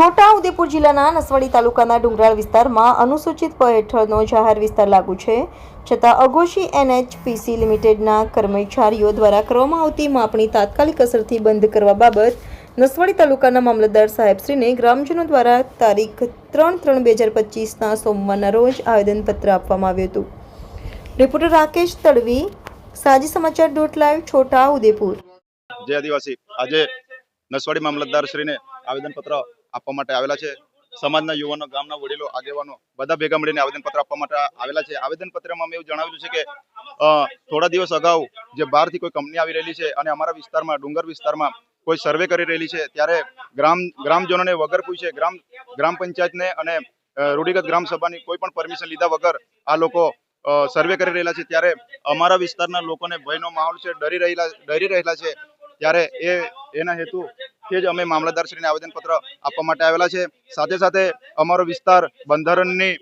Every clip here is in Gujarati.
છોટા ઉદેપુર જિલ્લાના નસવાડી તાલુકાના ડુંગરાળ વિસ્તારમાં અનુસૂચિત હેઠળનો જાહેર વિસ્તાર લાગુ છે. છતાં અઘોષી એનએચપીસી લિમિટેડના કર્મચારીઓ દ્વારા કરવામાં આવતી માપણી તાત્કાલિક અસરથી બંધ કરવા બાબત નસવાડી તાલુકાના મામલતદાર સાહેબશ્રીને ગ્રામજનો દ્વારા તારીખ ત્રણ ત્રણ બે હજાર પચીસના સોમવારના રોજ આવેદનપત્ર આપવામાં આવ્યું હતું. રિપોર્ટર રાકેશ તડવી, સાજી સમાચાર ડોટ લાઈવ, છોટા ઉદેપુર. જય આદિવાસી આજે નસવાડી મામલતદાર શ્રીને આવેદનપત્ર આપવા માટે આવેલા છે. સમાજના યુવાનો, ગામના વડીલો, આગેવાનો બધા ભેગા મળીને આવેદનપત્ર આપવા માટે આવેલા છે. આવેદનપત્રમાં અમે એવું જણાવેલું છે કે થોડા દિવસ અગાઉ જે બહારથી કોઈ કંપની આવી રહેલી છે અને અમારા વિસ્તારમાં, ડુંગર વિસ્તારમાં કોઈ સર્વે કરી રહેલી છે, ત્યારે ગ્રામ, ગ્રામજનોને વગર પૂછે, ગ્રામ ગ્રામ પંચાયતને અને રૂઢિગત ગ્રામ સભાની કોઈ પણ પરમિશન લીધા વગર આ લોકો સર્વે કરી રહેલા છે. ત્યારે અમારા વિસ્તારના લોકોને ભયનો માહોલ છે, ડરી રહેલા ડરી રહેલા છે. ત્યારે એ, એના હેતુ કે જ અમે મામલતદારશ્રીને આવેદનપત્ર આપવા માટે આવેલા છે. સાથે સાથે અમારો વિસ્તાર બંધારણની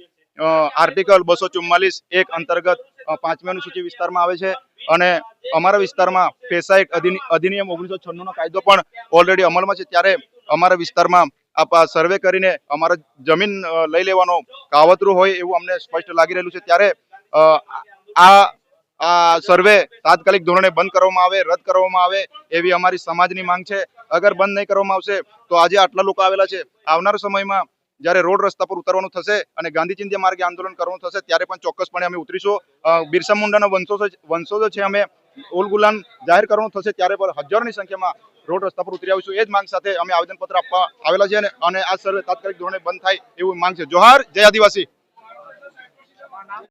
આર્ટિકલ બસો ચુમ્માલીસ એક અંતર્ગત પાંચમી અનુસૂચિ વિસ્તારમાં આવે છે અને અમારા વિસ્તારમાં પેસાઇક અધિનિયમ ઓગણીસો છન્નુંનો કાયદો પણ ઓલરેડી અમલમાં છે. ત્યારે અમારા વિસ્તારમાં આપ સર્વે કરીને અમારા જમીન લઈ લેવાનો કાવતરું હોય એવું અમને સ્પષ્ટ લાગી રહેલું છે. ત્યારે આ સર્વે તાત્કાલિક ધોરણે બંધ કરવામાં આવે, રદ કરવામાં આવે એવી અમારી સમાજની માંગ છે. અગર બંધ નહીં કરવામાં આવશે, તો આજે આટલા લોકો આવેલા છે. આવનાર સમયમાં જ્યારે રોડ રસ્તા પર ઉતરવાનું થશે અને ગાંધી ચિંધ્યા માર્ગે આંદોલન કરવાનું થશે, ત્યારે પણ ચોક્કસપણે અમે ઉતરીશું. બિરસા મુંડાના વંશજો વંશોજો છે, અમે ઉલ ગુલાન જાહેર કરવાનું થશે, ત્યારે પણ હજારોની સંખ્યામાં રોડ રસ્તા પર ઉતરી આવીશું. એ જ માંગ સાથે અમે આવેદનપત્ર આપવા આવેલા છે અને આ સર્વે તાત્કાલિક ધોરણે બંધ થાય એવું માંગ છે. જોહાર, જય આદિવાસી.